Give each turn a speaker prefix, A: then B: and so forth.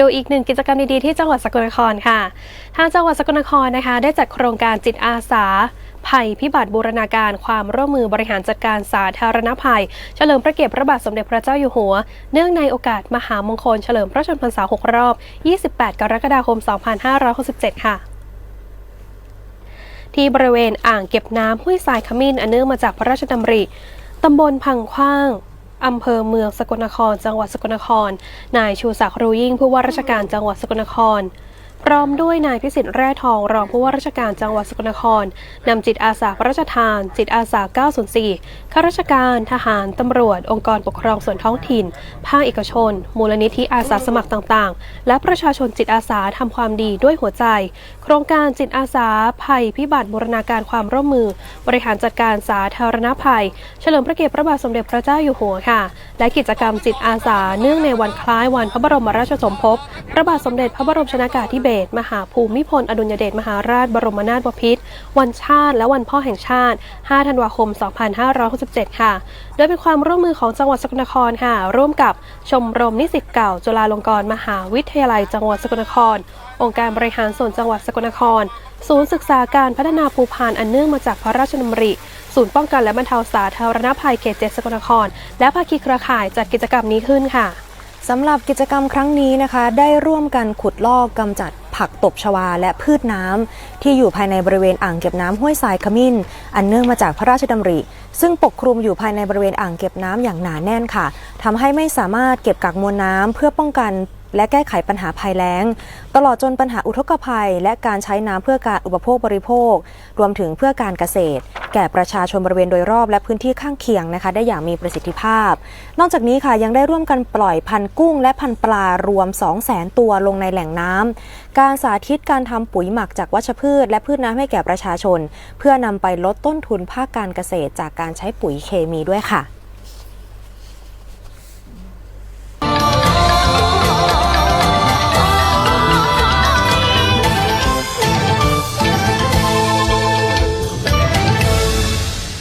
A: ดูอีกหนึ่งกิจกรรมดีๆที่จังหวัดสกลนครค่ะ ทางจังหวัดสกลนครนะคะ ได้จัดโครงการจิตอาสา ภัยพิบัติบูรณาการความร่วมมือบริหารจัดการสาธารณภัย เฉลิมพระเกียรติพระบาทสมเด็จพระเจ้าอยู่หัว เนื่องในโอกาสมหามงคลเฉลิมพระชนมพรรษา 6 รอบ 28 กรกฎาคม 2567 ค่ะที่บริเวณอ่างเก็บน้ำห้วยทรายขมิ้นอันเนื่องมาจากพระราชดำริ ตำบลพังขว้าง อำเภอเมืองสกลนคร จังหวัดสกลนคร นายชูศักดิ์รูยิ่งผู้ว่าราชการจังหวัดสกลนคร พร้อมด้วยนายพิสิทธิ์แร่ทองรองผู้ว่าราชการจังหวัดสกลนครนำจิตอาสาพระราชทาน จิตอาสา 904 ข้าราชการ ทหาร ตำรวจ องค์กรปกครองส่วนท้องถิ่น ภาคเอกชน มูลนิธิอาสาสมัครต่างๆ และประชาชนจิตอาสาทำความดีด้วยหัวใจ โครงการจิตอาสา ภัยพิบัติบูรณาการความร่วมมือ บริหารจัดการสาธารณภัย เฉลิมพระเกียรติพระบาทสมเด็จพระเจ้าอยู่หัวค่ะ และกิจกรรมจิตอาสาเนื่องในวันคล้ายวันพระบรมราชสมภพ พระบาทสมเด็จพระบรมชนากาธิเบศรมหาภูมิพล อดุลยเดชมหาราชบรมนาถบพิตรวันชาติ และวันพ่อแห่งชาติ 5 ธันวาคม 2567 ค่ะ โดยเป็นความร่วมมือของจังหวัดสกลนครค่ะ ร่วมกับชมรมนิสิตเก่า จุฬาลงกรณ์มหาวิทยาลัยจังหวัดสกลนคร องค์การบริหารส่วนจังหวัดสกลนคร ศูนย์ศึกษาการพัฒนาภูพานอันเนื่องมาจากพระราชดำริศูนย์ป้องกันและบรรเทาสาธารณภัยเขตเจ็ดสกลนคร และภาคีเครือข่ายจัดกิจกรรมนี้ขึ้นค่ะ
B: สำหรับกิจกรรมครั้งนี้นะคะ ได้ร่วมกันขุดลอกกำจัด ผักตบชวาและพืชน้ำที่อยู่ภายในบริเวณอ่างเก็บน้ำห้วยทรายขมิ้น อันเนื่องมาจากพระราชดำริ ซึ่งปกคลุมอยู่ภายในบริเวณอ่างเก็บน้ำอย่างหนาแน่นค่ะทำให้ไม่สามารถเก็บกักมวลน้ำเพื่อป้องกันและแก้ไขปัญหาภัยแล้ง ตลอดจนปัญหาอุทกภัย และการใช้น้ำเพื่อการอุปโภคบริโภค รวมถึงเพื่อการเกษตร แก่ประชาชนบริเวณโดยรอบและพื้นที่ข้างเคียงนะคะ ได้อย่างมีประสิทธิภาพ นอกจากนี้ค่ะยังได้ร่วมกันปล่อยพันกุ้งและพันปลารวม 200,000ตัวลงในแหล่งน้ำการสาธิตการทำปุ๋ยหมักจากวัชพืช และพืชน้ำให้แก่ประชาชน เพื่อนำไปลดต้นทุนภาคการเกษตรจากการใช้ปุ๋ยเคมีด้วยค่ะ